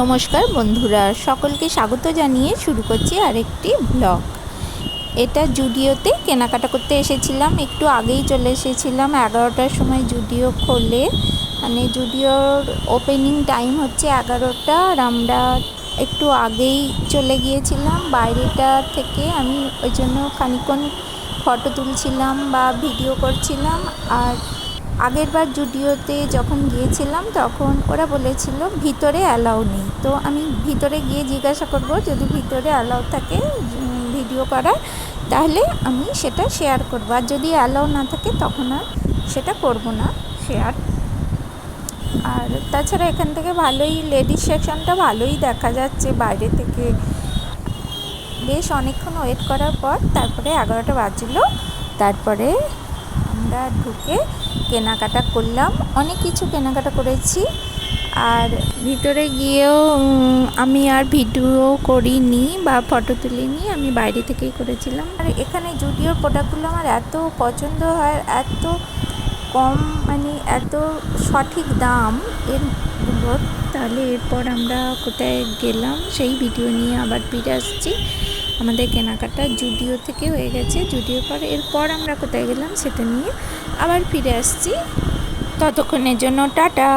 নমস্কার বন্ধুরা, সকলকে স্বাগত জানিয়ে শুরু করছি আরেকটি ব্লগ। এটা জুডিওতে কেনাকাটা করতে এসেছিলাম, একটু আগেই চলে এসেছিলাম, এগারোটার সময় জুডিও খোলে। মানে জুডিওর ওপেনিং টাইম হচ্ছে এগারোটা আর আমরা একটু আগেই চলে গিয়েছিলাম। বাইরেটা থেকে আমি ওই জন্য খানিক্ষণ ফটো তুলছিলাম বা ভিডিও করছিলাম আর আগেরবার জুডিওতে যখন গিয়েছিলাম, তখন ওরা বলেছিল, ভিতরে অ্যালাউ নেই। তো আমি ভিতরে গিয়ে জিজ্ঞাসা করব, যদি ভিতরে অ্যালাউ থাকে ভিডিও করার, তাহলে আমি সেটা শেয়ার করব। আর যদি অ্যালাউ না থাকে, তখন আর সেটা করব না, শেয়ার। আর তাছাড়া এখান থেকে ভালোই লেডিস সেকশনটা ভালোই দেখা যাচ্ছে বাইরে থেকে। বেশ অনেকক্ষণ ওয়েট করার পর, তারপরে এগারোটা বাজলো। তারপরে আমরা ঢুকে কেনাকাটা করলাম। অনেক কিছু কেনাকাটা করেছি। আর ভিতরে গিয়েও আমি আর ভিডিও করিনি বা ফটো তুলিনি, আমি বাইরে থেকেই করেছিলাম। আর এখানে জুডিওর প্রোডাক্টগুলো আমার এত পছন্দ হয়, এত কম মানে এত সঠিক দাম, এর তাহলে এরপর আমরা কোথায় গেলাম সেই ভিডিও নিয়ে আবার ফিরে আসছি। আমাদের কেনাকাটা জুডিও থেকে হয়ে গেছে। জুডিও পর, এরপর আমরা কোথায় গেলাম সেটা নিয়ে আবার ফিরে আসছি। ততক্ষণের জন্য টাটা।